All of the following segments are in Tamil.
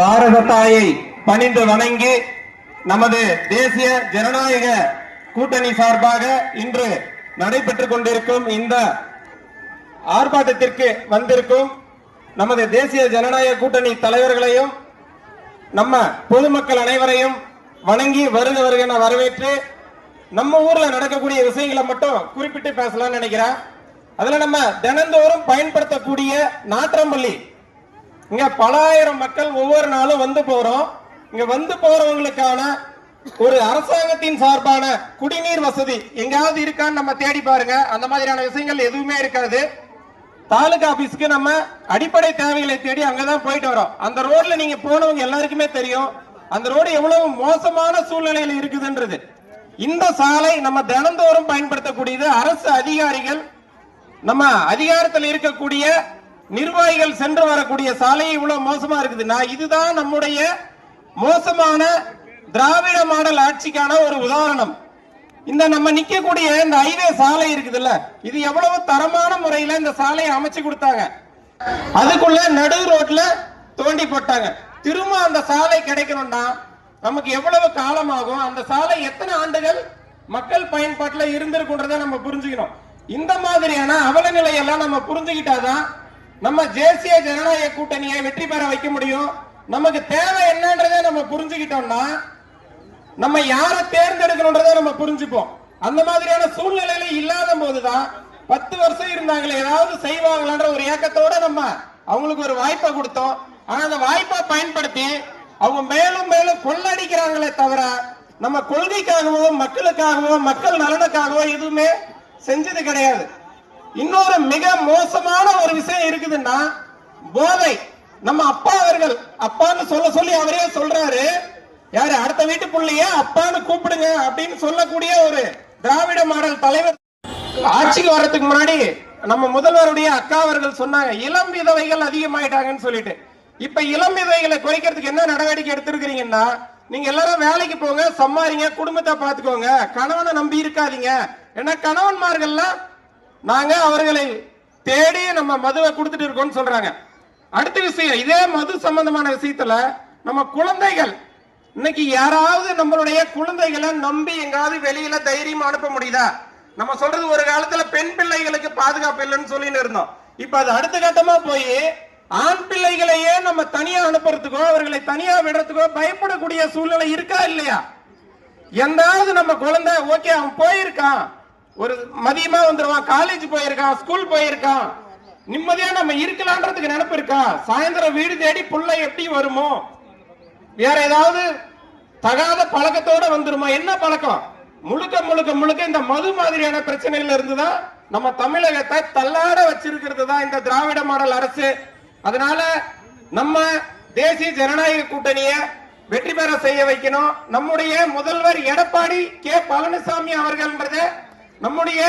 பாரத தாயை பணிந்து வணங்கி நமது தேசிய ஜனநாயக கூட்டணி சார்பாக இன்று நடைபெற்றுக் கொண்டிருக்கும் இந்த ஆர்ப்பாட்டத்திற்கு வந்திருக்கும் நமது தேசிய ஜனநாயக கூட்டணி தலைவர்களையும் நம்ம பொதுமக்கள் அனைவரையும் வணங்கி வருக வருகன என வரவேற்று நம்ம ஊர்ல நடக்கக்கூடிய விஷயங்களை மட்டும் குறிப்பிட்டு பேசலாம்னு நினைக்கிறேன். அதுல நம்ம தினந்தோறும் பயன்படுத்தக்கூடிய நாற்றம்பள்ளி இங்க பல ஆயிரம் மக்கள் ஒவ்வொரு நாளும் வந்து போறோம். இங்க வந்து போறவங்களுக்கான ஒரு அரசாங்கத்தின் சார்பான குடிநீர் வசதி எங்கேயாவது இருக்கான்னு நம்ம தேடி பாருங்க. அந்த மாதிரியான விஷயங்கள் எதுவுமே இருக்காது. தாலுகா ஆபீஸ்க்கு நம்ம அடிப்படை தேவைகளை தேடி அங்கதான் போயிட்டு வரோம். அந்த ரோட்ல நீங்க போனவங்க எல்லாருக்குமே தெரியும். அந்த ரோடு எவ்வளவு மோசமான சூழ்நிலையில் இருக்குதுன்றது. இந்த சாலை நம்ம தினந்தோறும் பயன்படுத்தக்கூடியது அரசு அதிகாரிகள் நம்ம அதிகாரத்தில் இருக்கக்கூடிய நிர்வாகிகள் சென்று வரக்கூடிய சாலை இவ்வளவு மோசமா இருக்குதுன்னா இதுதான் நம்முடைய மோசமான திராவிட மாடல் ஆட்சிக்கான ஒரு உதாரணம். இந்த நம்ம நிக்கக்கூடிய இந்த ஹைவே சாலை இருக்குதுல்ல இது எவ்வளவு தரமான முறையில இந்த சாலையை அமைச்சு கொடுத்தாங்க. அதுக்குள்ள நடு ரோட்ல தோண்டி போட்டாங்க. திரும்ப அந்த சாலை கிடைக்கணும்னா நமக்கு எவ்வளவு காலமாகும்? அந்த சாலை எத்தனை ஆண்டுகள் மக்கள் பயன்பாட்டில் இருந்திருக்குன்றத நம்ம புரிஞ்சுக்கணும். இந்த மாதிரியான அவலநிலையெல்லாம் நம்ம புரிஞ்சுக்கிட்டாதான் நம்ம தேசிய ஜனநாயக கூட்டணியை வெற்றி பெற வைக்க முடியும். நமக்கு தேவை என்னன்றதை நம்ம புரிஞ்சுக்கிட்டோம்னா நம்ம யாரை தேர்ந்தெடுக்கணும்ன்றதை நம்ம புரிஞ்சுப்போம். அந்த மாதிரியான சூழ்நிலையில இல்லாத போதுதான் பத்து வருஷம் இருந்தாங்களே ஏதாவது செய்வாங்களான்ற ஒரு ஏக்கத்தோட நம்ம அவங்களுக்கு ஒரு வாய்ப்பை கொடுத்தோம். ஆனா அந்த வாய்ப்பை பயன்படுத்தி அவங்க மேலும் மேலும் கொள்ளடிக்கிறாங்களே தவிர நம்ம கொள்கைக்காகவோ மக்களுக்காகவோ மக்கள் நலனுக்காகவோ எதுவுமே செஞ்சது கிடையாது. இன்னொரு மிக மோசமான ஒரு விஷயம் இருக்குதுன்னா போதை. நம்ம அப்பா அவர்கள் அப்பான்னு சொல்ல சொல்லி அவரே சொல்றாரு. யாரு அடுத்த வீட்டு பிள்ளைய? அப்பான்னு கூப்பிடுங்க அப்படின்னு சொல்லக்கூடிய ஒரு திராவிட மாடல் தலைவர். ஆட்சிக்கு வர்றதுக்கு முன்னாடி நம்ம முதல்வருடைய அக்கா அவர்கள் சொன்னாங்க இளம் விதவைகள் அதிகமாயிட்டாங்கன்னு சொல்லிட்டு. இப்ப இளம் விதவைகளை குறைக்கிறதுக்கு என்ன நடவடிக்கை எடுத்திருக்கிறீங்கன்னா நீங்க எல்லாரும் வேலைக்கு போங்க சம்மாரிங்க குடும்பத்தை பாத்துக்கோங்க கணவனை நம்பி இருக்காதீங்க. ஏன்னா கணவன்மார்கள்லாம் நாங்க அவர்களை தேடி நம்ம மதுவை கொடுத்துட்டு இருக்கோம்னு சொல்றாங்க. அடுத்த விஷயம் இதே மது சம்பந்தமான விஷயத்துல நம்ம குழந்தைகள் இன்னைக்கு யாராவது நம்மளுடைய குழந்தைகளை நம்பி எங்காவது வெளியில தைரியமா அனுப்ப முடியுதா? நம்ம சொல்றது ஒரு காலத்துல பெண் பிள்ளைகளுக்கு பாதுகாப்பு இல்லைன்னு சொல்லின்னு இருந்தோம். இப்ப அது அடுத்த கட்டமா போய் ஆண் பிள்ளைகளையே நம்ம தனியா அனுப்புறதுக்கோ அவர்களை தனியா விடுறதுக்கோ பயப்படக்கூடிய சூழ்நிலை இருக்கா இல்லையா? எந்தாவது நம்ம குழந்தை ஓகே அவன் போயிருக்கான். ஒரு மதியமா வந்துருவான் காலேஜ் போயிருக்கான் ஸ்கூல் போயிருக்கான் நிம்மதியா நம்ம இருக்கலான்றதுக்கு நினைப்பு இருக்கா? சாயந்தரம் வீடு தேடி புள்ள எப்படி வருமோ? வேற ஏதாவது தகாத பழக்கத்தோட வந்துருமா? என்ன பழக்கம்? முழுக்க முழுக்க முழுக்க இந்த மது மாதிரியான பிரச்சனையில இருந்துதான் நம்ம தமிழகத்தை தள்ளாட வச்சிருக்கிறது தான் இந்த திராவிட மாடல் அரசு. அதனால நம்ம தேசிய ஜனநாயக கூட்டணிய வெற்றி பெற செய்ய வைக்கணும். நம்முடைய முதல்வர் எடப்பாடி கே பழனிசாமி அவர்கள்ன்றத நம்முடைய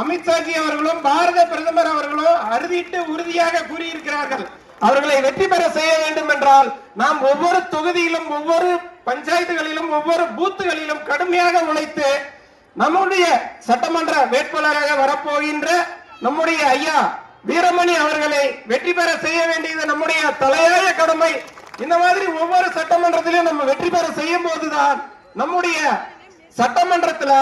அமித்ஷாஜி அவர்களும் பாரத பிரதமர் அவர்களும் அறுதிட்டு உறுதியாக கூறியிருக்கிறார்கள். அவர்களை வெற்றி பெற செய்ய வேண்டும் என்றால் நாம் ஒவ்வொரு தொகுதியிலும் ஒவ்வொரு பஞ்சாயத்துகளிலும் ஒவ்வொரு பூத்துகளிலும் கடுமையாக உழைத்து நம்முடைய சட்டமன்ற வேட்பாளராக வரப்போகின்ற நம்முடைய ஐயா வீரமணி அவர்களை வெற்றி பெற செய்ய வேண்டியது நம்முடைய தலையாய கடமை. இந்த மாதிரி ஒவ்வொரு சட்டமன்றத்திலும் நம்ம வெற்றி பெற செய்யும் போதுதான் நம்முடைய சட்டமன்றத்துல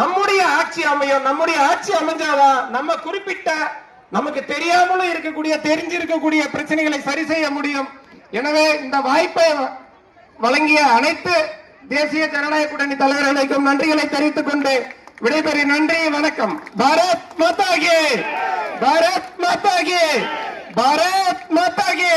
நம்முடைய ஆட்சி அமையும் நம்முடைய ஆட்சி அமைஞ்சாதான் நம்ம குறிப்பிட்ட நமக்கு தெரியாமலும் இருக்கக்கூடிய தெரிஞ்சிருக்கக்கூடிய பிரச்சனைகளை சரி செய்ய முடியும். எனவே இந்த வாய்ப்பை வழங்கிய அனைத்து தேசிய ஜனநாயக கூட்டணி தலைவர்களுக்கும் நன்றிகளை தெரிவித்துக் கொண்டு விடைபெறி நன்றி வணக்கம். பாரத் மாதாகி பாரத் மாதாகி பாரத் மாதாகி